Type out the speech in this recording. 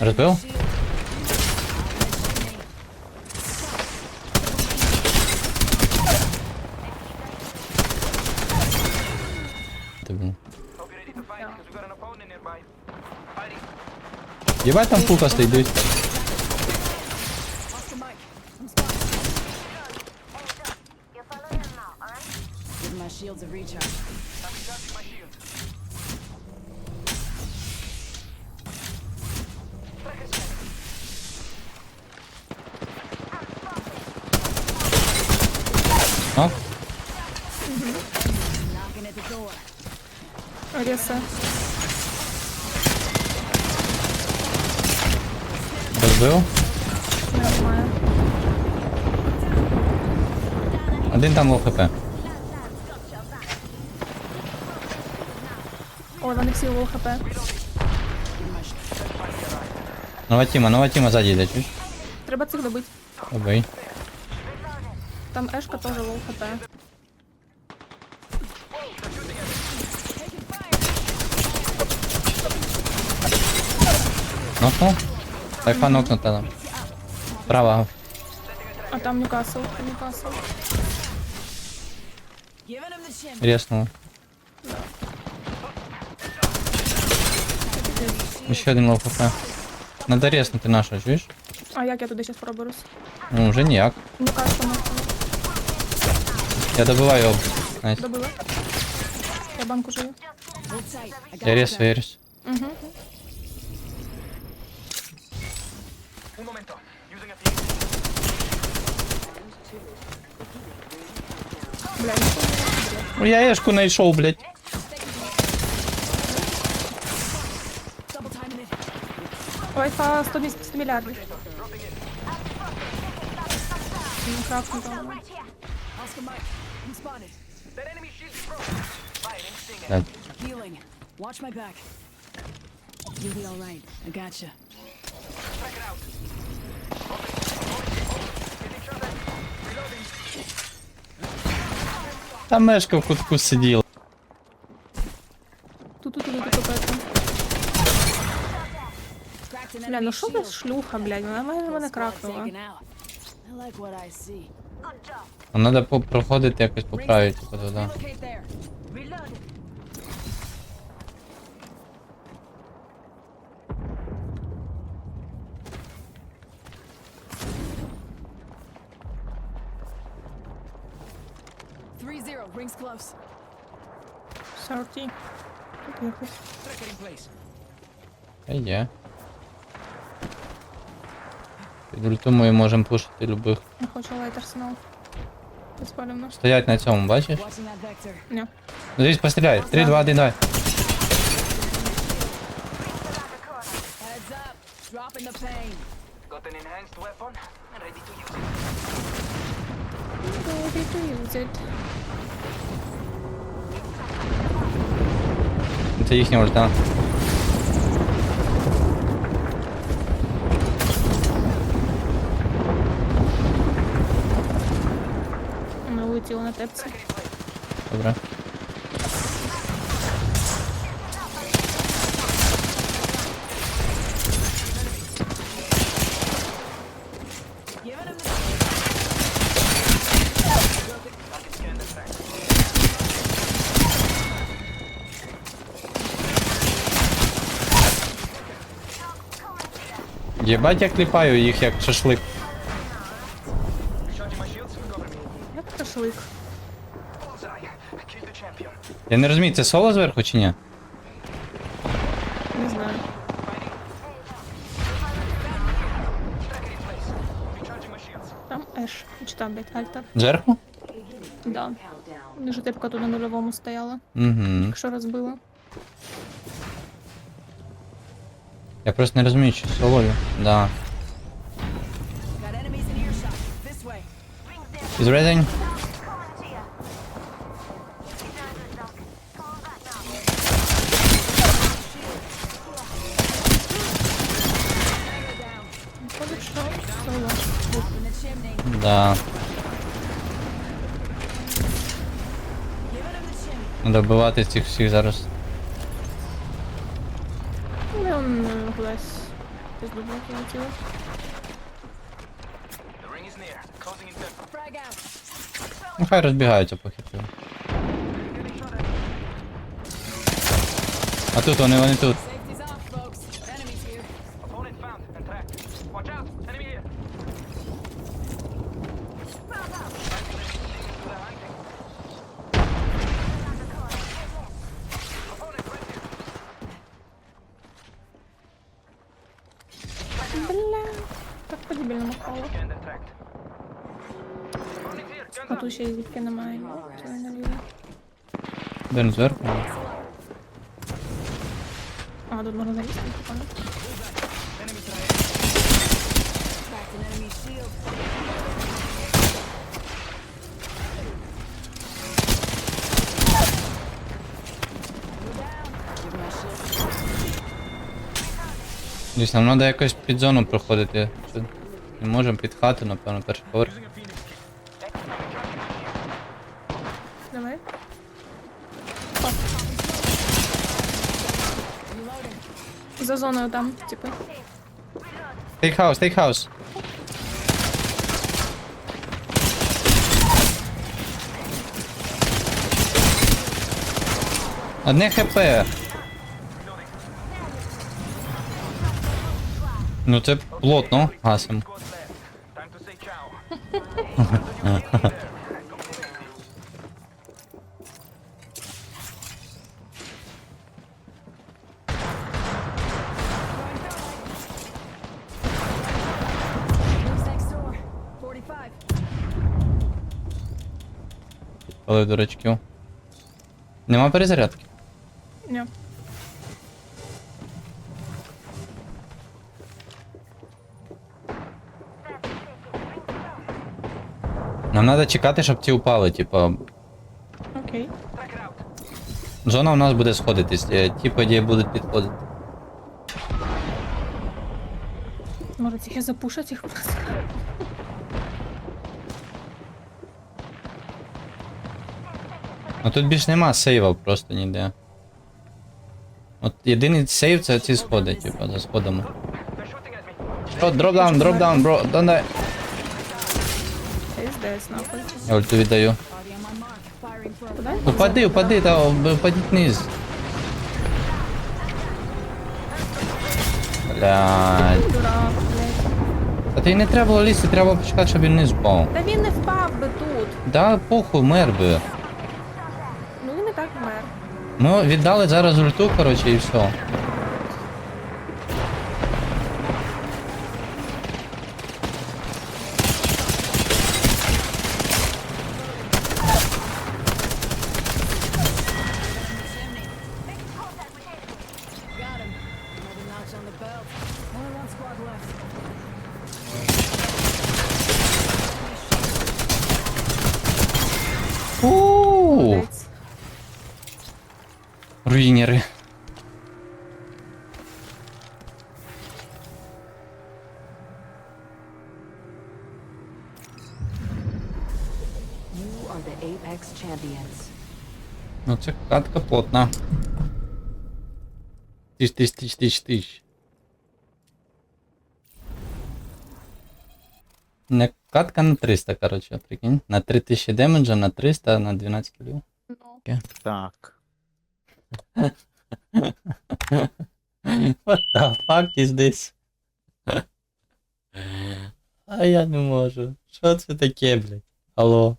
Розбив? Ти, блін. Hope you're ready to fight because we got an opponent nearby. Fighting. Єбать там пука стоїть, дивись. Oscar Mike. I'm А? Knocking at the door. Реса. Розбив? Немає. Один там лоу хп. Ой, вони всі лоу хп. Нова тіма, нова тіма ззаді йде, чуєш? Треба цих добити. Обий. Там Ешка теж лоу хп. Нокнув? Тайфа нокнута там. Права. А там Ньюкасл. Ньюкасл. Giving him the shim. Рєснула. Ще один лоу хп. Надо резнути нашого, чуєш? А як я туди зараз проберусь? Ну, вже ніяк. Ньюкасл нахуй. Я добиваю його. Найс. Добила. Я банку got Я рез, я рез. Угу. Бля, Ну я ешку знайшов, блядь. It. Wi-Fi 100, 100 мільярдів. Ну, крапнуто. Healing. Watch my back. You'll be all right. I gotcha. Track it out. Getting shot at. Reloading. Та мешка в кутку сиділа. Тут, тут, тут, тут, тут. Cracked an Бля, ну що за шлюха, блядь? Вона мене, мене Squad кракнула. I like what I see. Good job. Нам треба по проходити якось по правій, типу, туди. Relocate there. Reloading. Three zero. Rings close. 40. Тут якось. Tracker in place. Та є. Під ультумою можемо пушити любих. Я хочу лайт арсенал. Безпалівно. Стоять на цьому, бачиш? Watching that vector. Ні. Ну дивись, постріляй. 3, 2, 1, давай. Heads up. Dropping the pain. Got an enhanced weapon. Ready to use it. Ready to use it. Це їхня ульта. the track. Єбать, я кліпаю їх як шашлик. Recharging my shields. Cover me. Як шашлик? Я не розумію, це соло зверху чи ні? Не знаю. Там Еш. Чи там, блядь, Альтер? Зверху? Да. Дуже типка тут на нульовому стояла. Угу. Якщо розбила. Я просто не розумію, що солою. Да. Is ready? Да. Giving him the chimney. Надо вбивати цих всіх зараз. Ну, он е, кудись Пізду було полетіло. The ring is near. Closing in 10. Frag out. Ну хай розбігаються похитили. Getting shot at. А тут вони, вони тут. Так по-дебільному впало. Scanned and tracked. Opponent here. Guns А up. тут ще й звідки немає. Це наліво. Один зверху. А, тут можна залізти, прикольно. Cracked an enemy shield. Give my shield. Десь нам треба якось під зону проходити. Не можемо під хату, напевно, перший поверх. Давай. За зоною там, типу. Take house, take house. Одне хп. Ну це плотно, гасим. Коли дурачків. Нема перезарядки. Ні. Нам треба чекати, щоб ті упали, типа. Окей. Зона у нас буде сходитись, е, ті, по ідеї, будуть підходити. Може тільки запушать їх просто. Ну тут більш нема сейва просто ніде. От єдиний сейв це ці сходи, типа, за сходами. Що, дроп даун, дроп даун, бро, don't die. СДС нахуй. Я ульту віддаю. Упади, упади, та упадіть вниз. Блядь. Дурак, блядь. Та ти не треба лізти, треба почекати, щоб він вниз впав. Та він не впав би тут. Да, похуй, мер би. Ну він і так вмер. Ми віддали зараз ульту, коротше, і все. Ну це катка плотна. Тиш, тиш, тиш, тиш, тиш. Не катка на 300, короче, прикинь. На 3000 демеджа, на 300, на 12 кілів. Ну. Так. What the fuck is this? А я не можу. Що це таке, блядь? Алло.